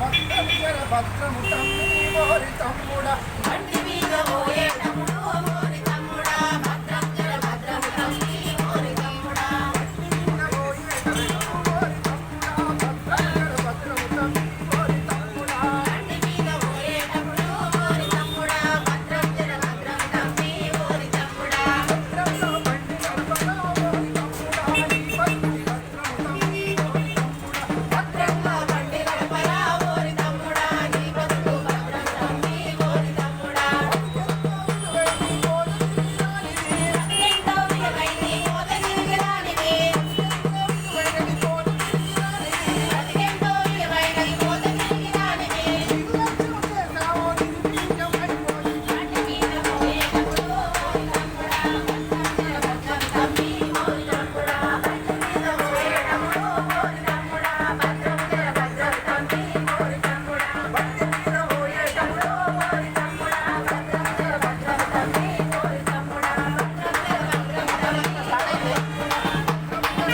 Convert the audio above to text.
భద్రం జర భద్రము తమ్మి ఓరి తమ్ముడా.